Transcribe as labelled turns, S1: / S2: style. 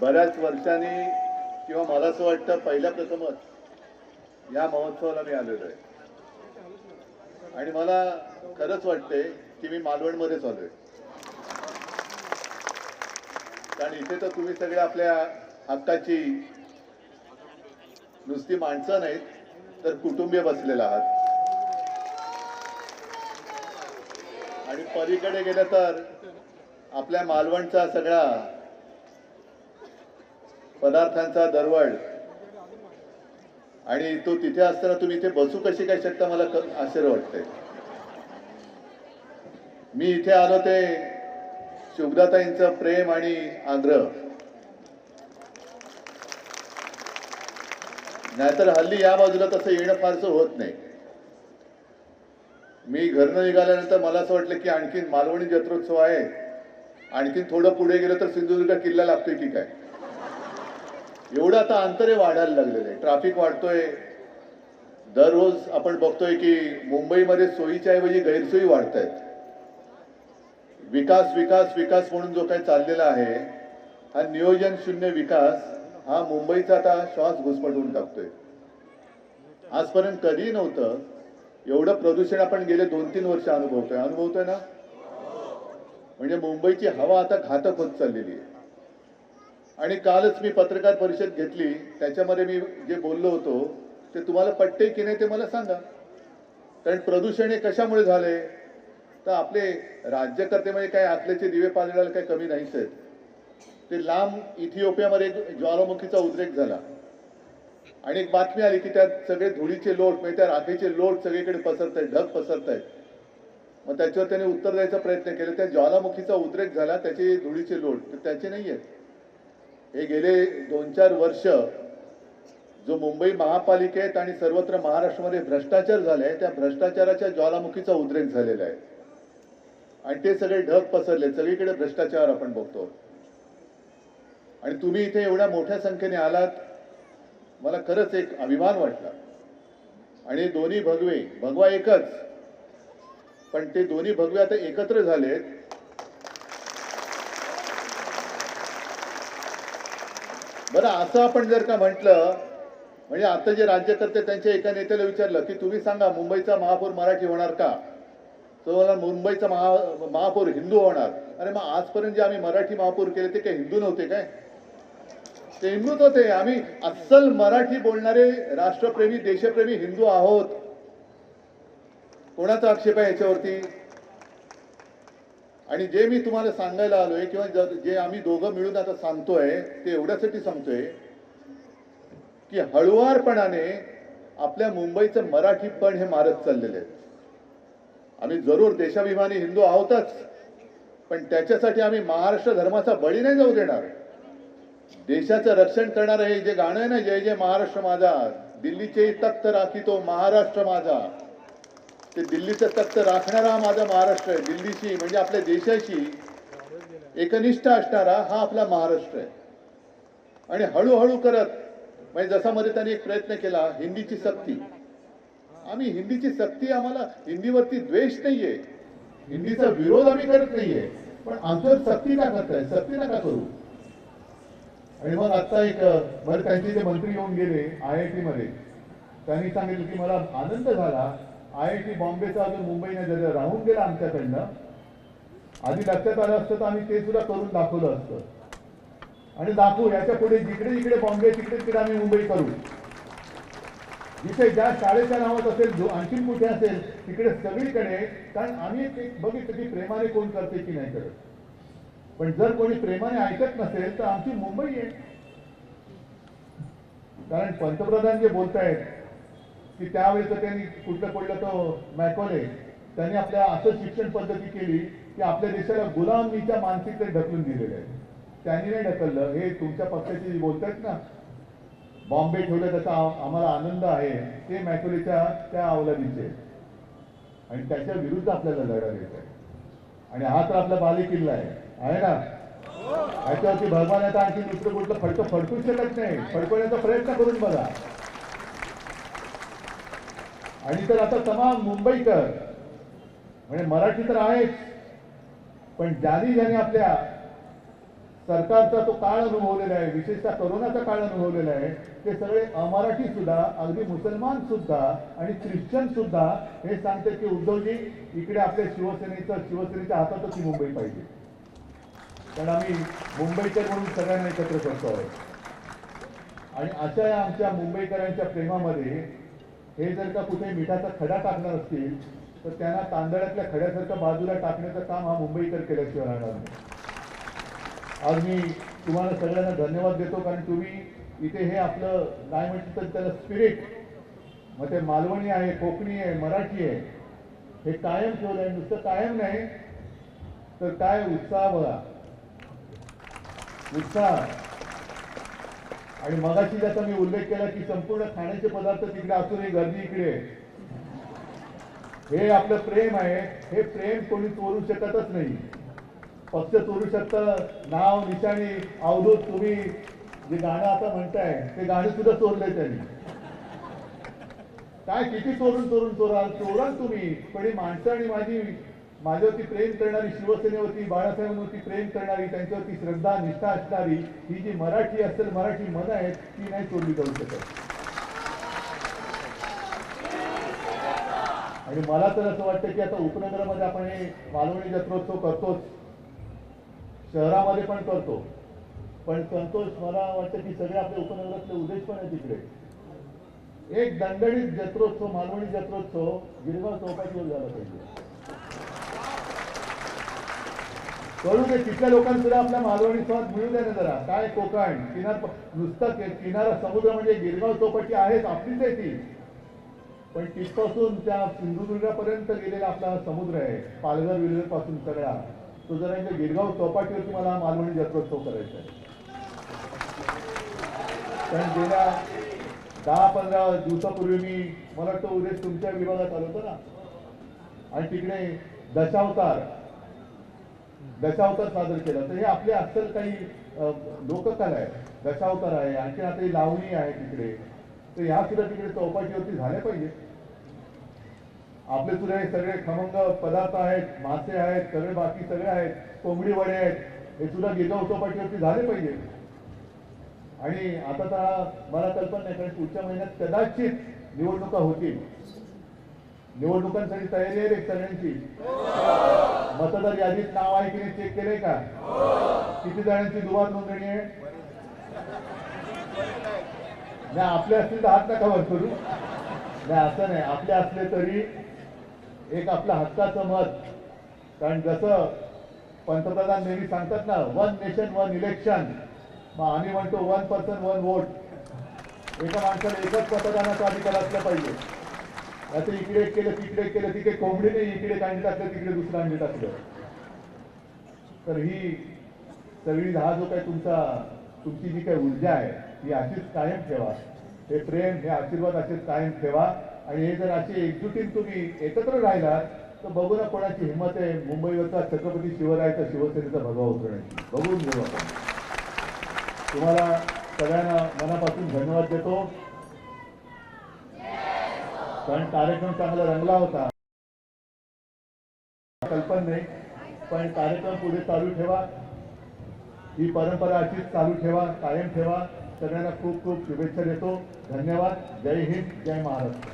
S1: बऱ्याच वर्षांनी किंवा मला असं वाटतं पहिल्या प्रथमच या महोत्सवाला मी आलेलो आहे. आणि मला खरंच वाटते की मी मालवणमध्येच आलोय. कारण इथे तर तुम्ही सगळे आपल्या हक्काची नुसती माणसं नाहीत तर कुटुंबीय बसलेला आहात. आणि पलीकडे गेलं तर आपल्या मालवणचा सगळा पदार्थांचा दरवळ. आणि तो तिथे असताना तुम्ही इथे बसू कशी काय शकता मला आश्चर्य वाटतंय. मी इथे आलो ते शुभदाताईंचं प्रेम आणि आग्रह. नाहीतर हल्ली या बाजूला तसं येणं फारसं होत नाही. मी घरनं निघाल्यानंतर मला असं वाटलं की आणखीन मालवणी जत्रोत्सव आहे. आणखीन थोडं पुढे गेलं तर सिंधुदुर्ग किल्ला लागतोय की काय? एवढं आता अंतरे वाढायला लागलेलं आहे. ट्रॅफिक वाढतोय. दररोज आपण बघतोय की मुंबईमध्ये सोयीच्या ऐवजी गैरसोयी वाढत आहेत. विकास विकास विकास म्हणून जो काही चाललेला आहे हा नियोजन शून्य विकास हा मुंबईचा आता श्वास घुसमटवून टाकतोय. आजपर्यंत कधीही नव्हतं. एवढं प्रदूषण आपण गेले दोन तीन वर्ष अनुभवतोय. अनुभवतोय ना? म्हणजे मुंबईची हवा आता घातक होत चाललेली आहे. आणि कालच मी पत्रकार परिषद घेतली. त्याच्यामध्ये मी जे बोललो होतो ते तुम्हाला पट्टे की नाही ते मला सांगा. कारण प्रदूषण हे कशामुळे झाले? तर आपले राज्यकर्ते म्हणजे काय आतल्याचे दिवे पाजळायला काही कमी नाहीच आहेत. ते लांब इथिओपियामध्ये एक ज्वालामुखीचा उद्रेक झाला. आणि एक बातमी आली की त्यात सगळे धुळीचे लोट म्हणजे त्या राखेचे लोट सगळीकडे पसरत आहेत ढग पसरत आहेत मग त्याच्यावर त्याने उत्तर द्यायचा प्रयत्न केला. त्या ज्वालामुखीचा उद्रेक झाला त्याचे धुळीचे लोट तर त्याचे नाही आहेत हे गेले दोन चार वर्ष जो मुंबई महापालिकेत आणि सर्वत्र महाराष्ट्रामध्ये भ्रष्टाचार झालाय त्या भ्रष्टाचाराच्या ज्वालामुखीचा उद्रेक झालेला आहे. आणि ते सगळे ढग पसरले. सगळीकडे भ्रष्टाचार आपण बघतो. आणि तुम्ही इथे एवढ्या मोठ्या संख्येने आलात मला खरंच एक अभिमान वाटला. आणि दोन्ही भगवे भगवा एकच. पण ते दोन्ही भगवे आता एकत्र झालेत. बरं असं आपण जर का म्हटलं म्हणजे आता जे राज्यकर्ते त्यांच्या एका नेत्याला विचारलं की तुम्ही सांगा मुंबईचा महापौर मराठी होणार का? तो मला मुंबईचा महा महापौर हिंदू होणार. अरे मग आजपर्यंत जे आम्ही मराठी महापौर केले ते काही हिंदू नव्हते काय? ते हिंदूच होते आम्ही अस्सल मराठी बोलणारे राष्ट्रप्रेमी देशप्रेमी हिंदू आहोत. कोणाचा आक्षेप आहे याच्यावरती? आणि जे मी तुम्हाला सांगायला आलोय किंवा जे आम्ही दोघं मिळून आता सांगतोय ते एवढ्यासाठी सांगतोय की हळुवारपणाने आपल्या मुंबईचं मराठीपण हे मारत चाललेले आहे आम्ही जरूर देशाभिमानी हिंदू आहोतच पण त्याच्यासाठी आम्ही महाराष्ट्र धर्माचा बळी नाही जाऊ देणार. देशाचं रक्षण करणारं हे जे गाणं आहे ना जय जय महाराष्ट्र माझा दिल्लीचे तख्त राखी तो महाराष्ट्र माझा. ते दिल्लीचं तख्त राखणारा माझा महाराष्ट्र आहे. दिल्लीशी म्हणजे आपल्या देशाशी एकनिष्ठ असणारा हा आपला महाराष्ट्र आहे. आणि हळूहळू करत म्हणजे जसा मध्ये त्यांनी एक प्रयत्न केला हिंदीची सक्ती. आम्ही हिंदीची सक्ती आम्हाला हिंदीवरती द्वेष नाहीये. हिंदीचा विरोध आम्ही करत नाहीये. पण आमच्यावर सक्ती का करताय? सक्ती नका करू. आणि मग आता एक बरं त्यांचे जे मंत्री येऊन गेले आय आय टी मध्ये त्यांनी सांगितलं की मला आनंद झाला. आय आय टी बॉम्बेचा अजून मुंबईने जर राहून गेला आमच्याकडनं आधी लक्षात आलं असतं तर आम्ही ते सुद्धा करून दाखवलं असतं. आणि दाखवू याच्यापुढे जिकडे जिकडे बॉम्बे तिकडे तिकडे आम्ही मुंबई करू. जिथे ज्या शाळेच्या नावात असेल जो आणखीन कुठे असेल तिकडे सगळीकडे कारण आम्ही एक- बघितलं की प्रेमाने कोण करते की नाही करत. पण जर कोणी प्रेमाने ऐकत नसेल तर आमची मुंबई आहे. कारण पंतप्रधान जे बोलतायत की त्यावेळेस त्यांनी कुठलं पडलं तो मॅकॉले त्यांनी आपल्या असं शिक्षण पद्धती केली की आपल्या देशाला गुलामीच्या मानसिकतेत ढकलून दिलेलं आहे. त्यांनी नाही ढकललं. हे तुमच्या पक्षाचे बोलतायत ना? बॉम्बे ठेवलं त्याचा आम्हाला आनंद आहे. ते मॅकोलीच्या त्या अवलादीचे. आणि त्याच्या विरुद्ध आपल्याला लढा देत आहे. आणि हा तर आपला बाले किल्ला आहे. आहे ना? याच्यावरती भगवान आता आणखी दुसरं कुठलं? फडकं फडकू शकत नाही. फडकवण्याचा प्रयत्न करून बघा. आणि तर आता तमाम मुंबईकर म्हणजे मराठी तर आहेच पण ज्यांनी ज्यांनी आपल्या सरकारचा तो काळ अनुभवलेला आहे विशेषतः करोनाचा काळ अनुभवलेला आहे ते सगळे अमराठी सुद्धा अगदी मुसलमान सुद्धा आणि ख्रिश्चन सुद्धा हे सांगते की उद्धवजी इकडे आपल्या शिवसेनेचं शिवसेनेच्या हातातच ही मुंबई पाहिजे. कारण आम्ही मुंबईच्या म्हणून सगळ्यांना एकत्र करतो आहोत. आणि अशा या आमच्या मुंबईकरांच्या प्रेमामध्ये हे जर का कुठे मिठाचा खडा टाकणार असतील तर त्यांना तांदळातल्या खड्यासारखं बाजूला टाकण्याचं काम हा मुंबईकर केल्याशिवाय राहणार नाही. आज मी तुम्हाला सगळ्यांना धन्यवाद देतो कारण तुम्ही इथे हे आपलं काय म्हटलं तर त्याला स्पिरिट मग ते मालवणी आहे कोकणी आहे मराठी आहे हे कायम ठेवलं आहे. नुसतं कायम नाही तर काय उत्साह बघा. उत्साह. आणि मगाशी ज्याचा मी उल्लेख केला की संपूर्ण खाण्याचे पदार्थ तिकडे असूनही गर्दी इकडे हे आपलं प्रेम आहे. हे प्रेम कोणी चोरू शकतच नाही. पक्ष चोरू शकतं नाव निशाणी अवधूत तुम्ही जे गाणं आता म्हणताय ते गाणं सुद्धा चोरलंय त्यांनी. काय किती चोरून चोरून चोराल चोराल तुम्ही? पण ही माणसं आणि माझी माझ्यावरती प्रेम करणारी शिवसेनेवरती बाळासाहेबांवरती प्रेम करणारी त्यांच्यावरती श्रद्धा निष्ठा असणारी ही जी मराठी असेल मराठी मन आहेत ती नाही सोडली जाऊ शकत. आणि मला तर असं वाटतं की आता उपनगरामध्ये आपण हे मालवणी जत्रोत्सव करतोच. शहरामध्ये पण करतो. पण संतोष मला वाटतं की सगळे आपले उपनगरातले उद्देश पण आहे तिकडे. एक दंडणीत जत्रोत्सव मालवणी जत्रोत्सव गिरगाव चौपाटीवर झाला पाहिजे. कळू दे तिथल्या लोकांना सुद्धा आपल्या मालवणी स्वाद मिळू द्या ना जरा. काय कोकण? किनार नुसतं किनारा समुद्र म्हणजे गिरगाव चौपाटी आहेच आपलीच आहे ती. पण तिथपासून त्या सिंधुदुर्गापर्यंत गेलेला आपला समुद्र आहे पालघर विलघरपासून सगळा. तो जरा एकदा गिरगाव चौपाटीवर तुम्हाला मालवणी जत्रोत्सव करायचा आहे. कारण गेल्या दहा पंधरा दिवसापूर्वी मी मला वाटतं उद्या तुमच्या विभागात आलो होतो ना. आणि तिकडे दशावतार दशावतार सादर केला. तर हे आपले अस्सल काही लोककला आहे. दशावतार आहे आणखी आता लावणी आहे तिकडे. तर ह्या सुद्धा तिकडे चौपाटीवरती झाल्या पाहिजे. आपले सुद्धा हे सगळे खमंग पदार्थ आहेत मासे आहेत सगळे बाकी सगळे आहेत कोंबडी वडे आहेत हे सुद्धा गिरगाव चौपाटीवरती झाले पाहिजे. आणि आता तर मला कल्पना नाही कारण पुढच्या महिन्यात कदाचित निवडणुका होतील. निवडणुकांसाठी तयारी आहे रे सगळ्यांची. मतदार यादीत नाव आहे की नाही चेक केले का? किती जणांची दुबार नोंदणी आहे? नाही आपले असतील तर हात नका वर करू. नाही असं नाही. आपले असले तरी एक आपल्या हक्काचं मत. कारण जसं पंतप्रधान नेहमी सांगतात ना वन नेशन वन इलेक्शन मग आम्ही म्हणतो वन पर्सन वन वोट एका माणसाला एकच मतदानाचा अधिकार असला पाहिजे. आता इकडे एक केलं तिकडे केलं तिकडे कोंबडी नाही इकडे कांडी टाकलं तिकडे दुसरं अंडी टाकलं. तर ही सगळी हा जो काही तुमचा तुमची जी काही ऊर्जा आहे ही अशीच कायम ठेवा. हे प्रेम हे आशीर्वाद असेच कायम ठेवा. आणि हे जर अशी एकजुटीन तुम्ही एकत्र राहिलात तर बघू ना कोणाची हिंमत आहे. मुंबईवरचा छत्रपती शिवरायचा शिवसेनेचा भगवा उतरण्याची बघून घेऊ आपण. तुम्हाला सगळ्यांना मनापासून धन्यवाद देतो. कारण कार्यक्रम चांगला रंगला होता. कल्पना नाही पण कार्यक्रम पुढे चालू ठेवा. ही परंपरा अशीच चालू ठेवा कायम ठेवा. सगळ्यांना खूप खूप शुभेच्छा देतो. धन्यवाद. जय हिंद जय महाराष्ट्र.